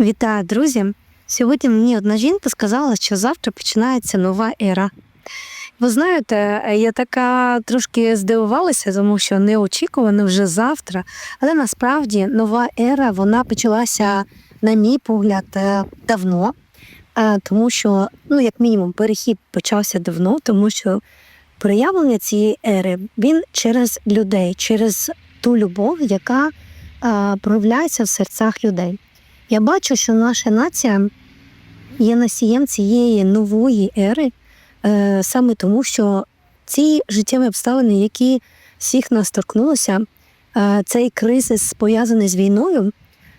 Вітаю, друзі! Сьогодні мені одна жінка сказала, що завтра починається нова ера. Ви знаєте, я така трошки здивувалася, тому що неочікувано вже завтра. Але насправді нова ера вона почалася, на мій погляд, е, давно. Е, Тому що, ну, як мінімум, перехід почався давно, тому що проявлення цієї ери він через людей, через ту любов, яка е, проявляється в серцях людей. Я бачу, що наша нація є носієм цієї нової ери, е, саме тому, що ці життєві обставини, які всіх нас торкнулися, е, цей кризис, пов'язаний з війною,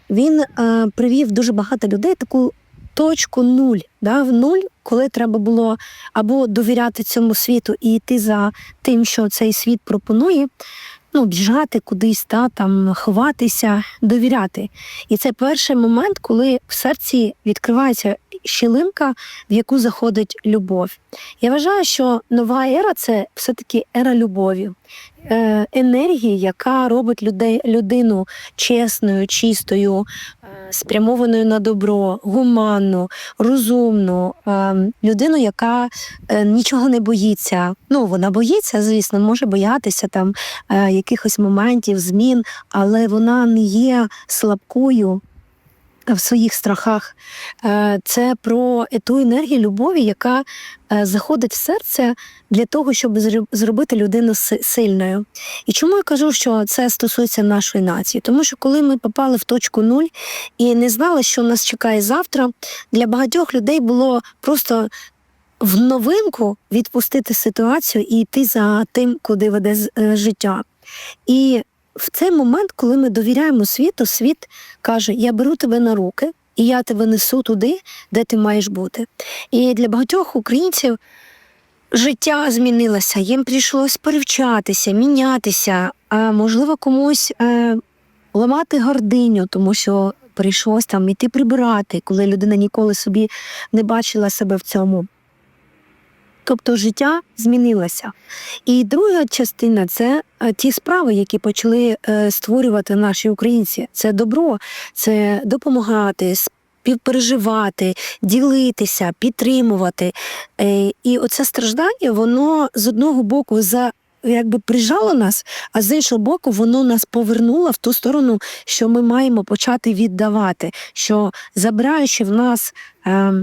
він е, привів дуже багато людей таку точку нуль, да, в нуль, коли треба було або довіряти цьому світу і йти за тим, що цей світ пропонує, ну, біжати кудись, та, там, ховатися, довіряти. І це перший момент, коли в серці відкривається щілинка, в яку заходить любов. Я вважаю, що нова ера це все-таки ера любові, енергії, яка робить людей, людину чесною, чистою, е, спрямованою на добро, гуманну, розумну, е, людину, яка е, нічого не боїться. Ну, вона боїться, звісно, може боятися там е, якихось моментів, змін, але вона не є слабкою в своїх страхах. Е, Це про ту енергію любові, яка е, заходить в серце для того, щоб зробити людину сильною. І чому я кажу, що це стосується нашої нації? Тому що коли ми попали в точку нуль і не знали, що нас чекає завтра, для багатьох людей було просто. В новинку відпустити ситуацію і йти за тим, куди веде е, життя. І в цей момент, коли ми довіряємо світу, світ каже: Я беру тебе на руки, і я тебе несу туди, де ти маєш бути. І для багатьох українців життя змінилося, їм прийшлось перевчатися, мінятися, а можливо, комусь е, ламати гординю, тому що прийшлось там іти прибирати, коли людина ніколи собі не бачила себе в цьому. Тобто життя змінилося. І друга частина це е, ті справи, які почали е, створювати наші українці. Це добро, це допомагати, співпереживати, ділитися, підтримувати. Е, І оце страждання, воно з одного боку за. Якби прижало нас, а з іншого боку, воно нас повернуло в ту сторону, що ми маємо почати віддавати. Що забираючи в нас, е,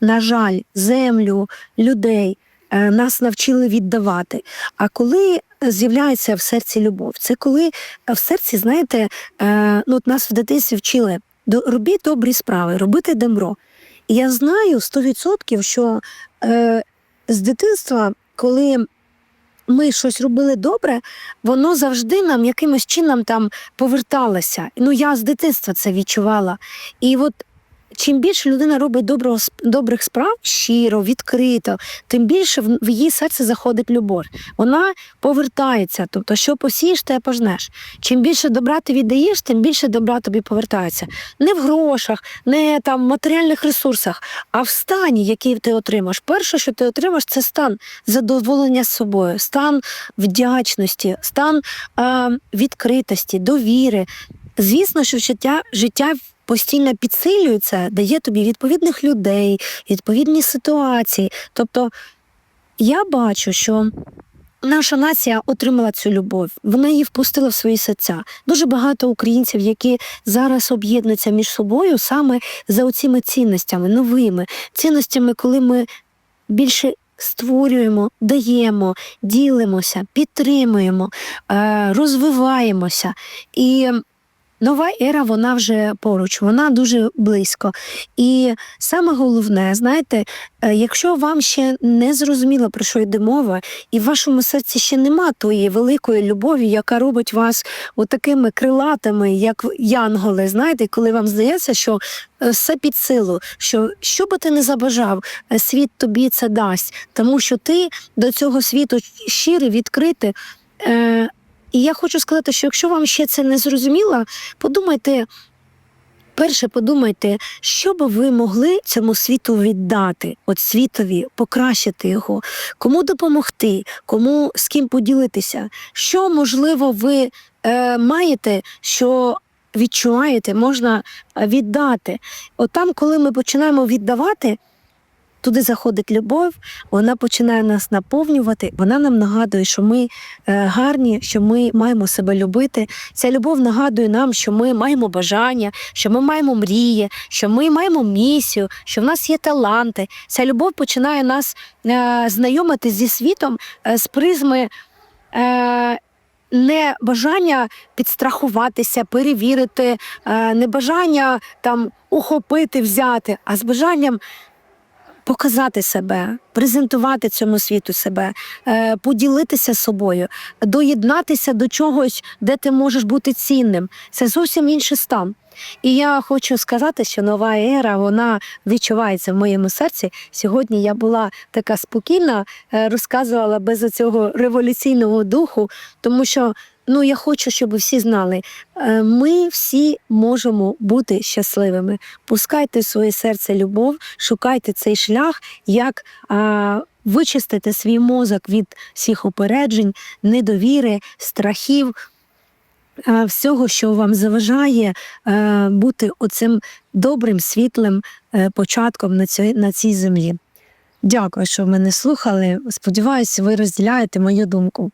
на жаль, землю, людей, нас навчили віддавати. А коли з'являється в серці любов, це коли е, в серці, знаєте, е, ну, от нас в дитинстві вчили «До- робіть добрі справи, робити добро. І я знаю 100%, що е, з дитинства, коли ми щось робили добре, воно завжди нам якимось чином там поверталося. Ну, я з дитинства це відчувала. І от чим більше людина робить доброго, добрих справ щиро, відкрито, тим більше в, її серце заходить любов. Вона повертається. Тобто, що посієш, те пожнеш. Чим більше добра ти віддаєш, тим більше добра тобі повертається. Не в грошах, не там в матеріальних ресурсах, а в стані, який ти отримаєш. Перше, що ти отримаєш, це стан задоволення з собою, стан вдячності, стан е, відкритості, довіри. Звісно, що життя, життя постійно підсилюється, дає тобі відповідних людей, відповідні ситуації. Тобто я бачу, що наша нація отримала цю любов, вона її впустила в свої серця. Дуже багато українців, які зараз об'єднуються між собою саме за оціми цінностями, новими цінностями, коли ми більше. Створюємо, даємо, ділимося, підтримуємо, е, розвиваємося. І нова ера, вона вже поруч, вона дуже близько. І саме головне, знаєте, е, якщо вам ще не зрозуміло, про що йде мова, і в вашому серці ще нема тої великої любові, яка робить вас отакими крилатими, як янголи, знаєте, коли вам здається, що е, все під силу, що що би ти не забажав, е, світ тобі це дасть, тому що ти до цього світу щирий, відкритий. І я хочу сказати, що якщо вам ще це не зрозуміло, подумайте. Перше подумайте, що би ви могли цьому світу віддати, от світові, покращити його, кому допомогти, кому з ким поділитися, що можливо ви е, маєте, що відчуваєте, можна е, віддати. От там, коли ми починаємо віддавати, туди заходить любов, вона починає нас наповнювати, вона нам нагадує, що ми е, гарні, що ми маємо себе любити. Ця любов нагадує нам, що ми маємо бажання, що ми маємо мрії, що ми маємо місію, що в нас є таланти. Ця любов починає нас е, знайомити зі світом е, з призми. Не бажання підстрахуватися, перевірити, не бажання там ухопити, взяти, а з бажанням показати себе, презентувати цьому світу себе, е, поділитися собою, доєднатися до чогось, де ти можеш бути цінним. Це зовсім інший стан. І я хочу сказати, що нова ера вона відчувається в моєму серці. Сьогодні я була така спокійна, е, розказувала без цього революційного духу, тому що ну я хочу, щоб всі знали, е, ми всі можемо бути щасливими. Пускайте в своє серце любов, шукайте цей шлях, як а, вичистити свій мозок від всіх упереджень, недовіри, страхів. Всього, що вам заважає е, бути оцим добрим, світлим е, початком на цій, на цій землі. Дякую, що мене слухали. Сподіваюся, ви розділяєте мою думку.